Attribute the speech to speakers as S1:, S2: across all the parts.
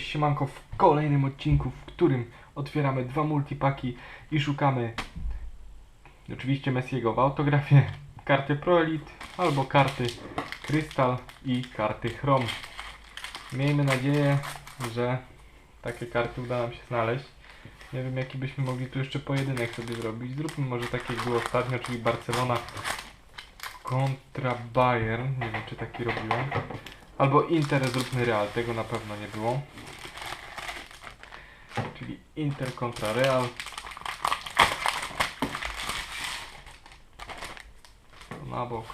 S1: Siemanko w kolejnym odcinku, w którym otwieramy dwa multipaki i szukamy oczywiście Messiego w autografie, karty Pro Elite albo karty Krystal i karty Chrome. Miejmy nadzieję, że takie karty uda nam się znaleźć. Nie wiem jaki byśmy mogli tu jeszcze pojedynek sobie zrobić. Zróbmy może tak jak było ostatnio, czyli Barcelona kontra Bayern. Nie wiem czy taki robiłem. Albo Inter zróbmy Real, tego na pewno nie było. Czyli Inter kontra Real. To na bok.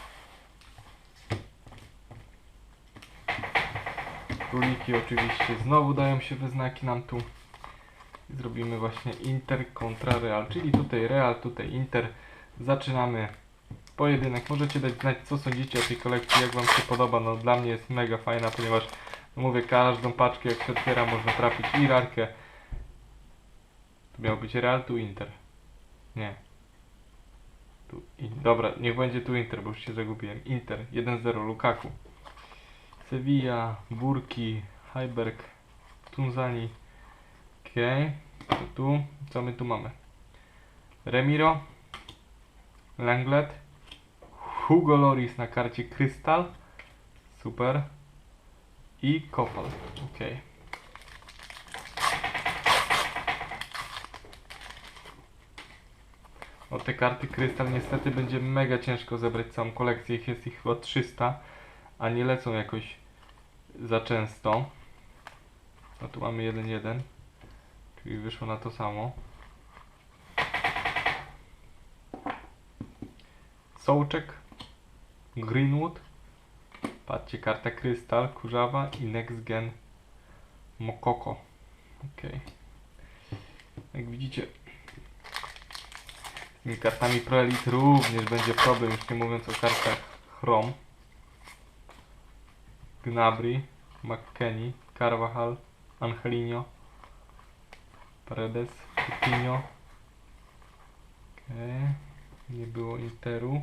S1: Króliki oczywiście znowu dają się we znaki nam tu. Zrobimy właśnie Inter kontra Real, czyli tutaj Real, tutaj Inter. Zaczynamy pojedynek. Możecie dać znać, co sądzicie o tej kolekcji, jak Wam się podoba. No dla mnie jest mega fajna, ponieważ no mówię, każdą paczkę jak się otwiera można trafić i rarkę. Tu miał być Real, tu Inter. Nie. Tu in... Dobra, niech będzie tu Inter, bo już się zagubiłem. Inter, 1-0, Lukaku. Sevilla, Burki, Heiberg, Tunzani. Okej, to tu, co my tu mamy? Remiro, Langlet, Hugo Loris na karcie Krystal. Super. I Kopal. Okej. O te karty Krystal niestety będzie mega ciężko zebrać całą kolekcję. Ich jest ich chyba 300, a nie lecą jakoś za często. No tu mamy 1-1, czyli wyszło na to samo. Sołczek, Greenwood, patrzcie, karta Krystal, Kurzawa i Next Gen Mokoko. Ok. Jak widzicie, z tymi kartami Pro również będzie problem, już nie mówiąc o kartach Chrome. Gnabry, McKenny, Carvajal, Angelino, Paredes, Coutinho. Okej, nie było Interu.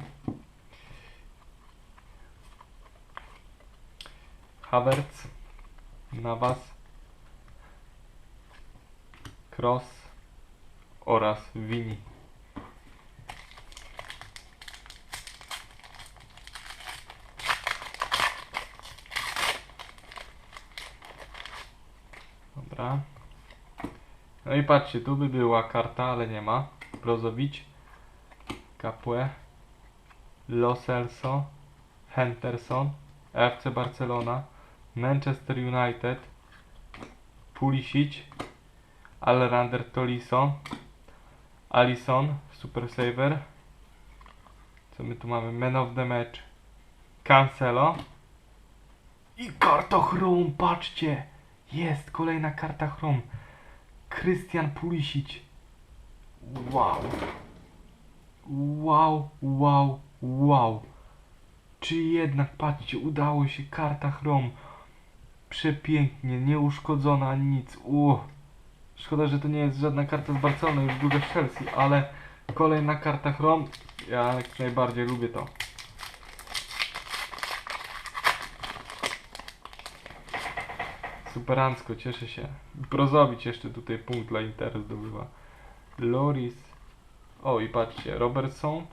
S1: Havertz, Navas, Cross oraz Vini. Dobra. No i patrzcie, tu by była karta, ale nie ma. Brozowicz, Capue, Lo Celso, Henderson, FC Barcelona, Manchester United, Pulisic, Alexander Tolisso, Alisson, Super Saver. Co my tu mamy? Man of the Match, Cancelo i karta Chrome, patrzcie! Jest kolejna karta Chrome. Krystian Pulisic. Wow. Wow, wow, wow. Czy jednak, patrzcie, udało się, karta Chrome. Przepięknie, nieuszkodzona nic. Uuu. Szkoda, że to nie jest żadna karta z Barcelony, już druga z Chelsea, ale kolejna karta Chrome. Ja najbardziej lubię to. Superancko, cieszę się. Brozowic jeszcze tutaj punkt dla Interu zdobywa. Loris. O i patrzcie, Robertson.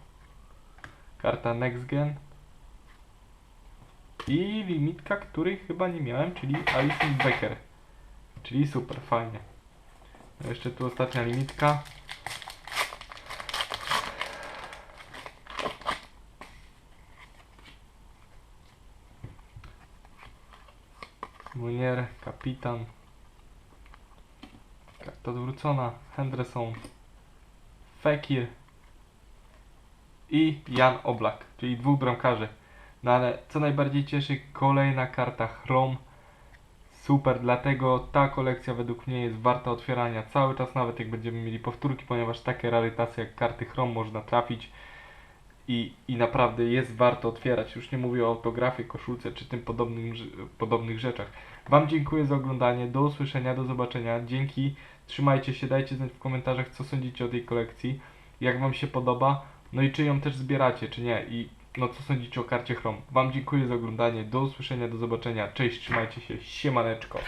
S1: Karta Next Gen. I limitka, której chyba nie miałem, czyli Alison Becker. Czyli super, fajnie. No Jeszcze tu ostatnia limitka. Munier, kapitan. Karta odwrócona. Henderson. Fekir. I Jan Oblak, czyli dwóch bramkarzy. No ale co najbardziej cieszy, kolejna karta Chrome. Super, dlatego ta kolekcja według mnie jest warta otwierania cały czas, nawet jak będziemy mieli powtórki, ponieważ takie rarytasy jak karty Chrome można trafić i, i naprawdę jest warto otwierać. Już nie mówię o autografie, koszulce czy tym podobnym, podobnych rzeczach. Wam dziękuję za oglądanie, do usłyszenia, do zobaczenia. Dzięki, trzymajcie się, dajcie znać w komentarzach, co sądzicie o tej kolekcji, jak Wam się podoba, no i czy ją też zbieracie, czy nie. I no co sądzicie o karcie Chrome. Wam dziękuję za oglądanie, do usłyszenia, do zobaczenia. Cześć, trzymajcie się, siemaneczko.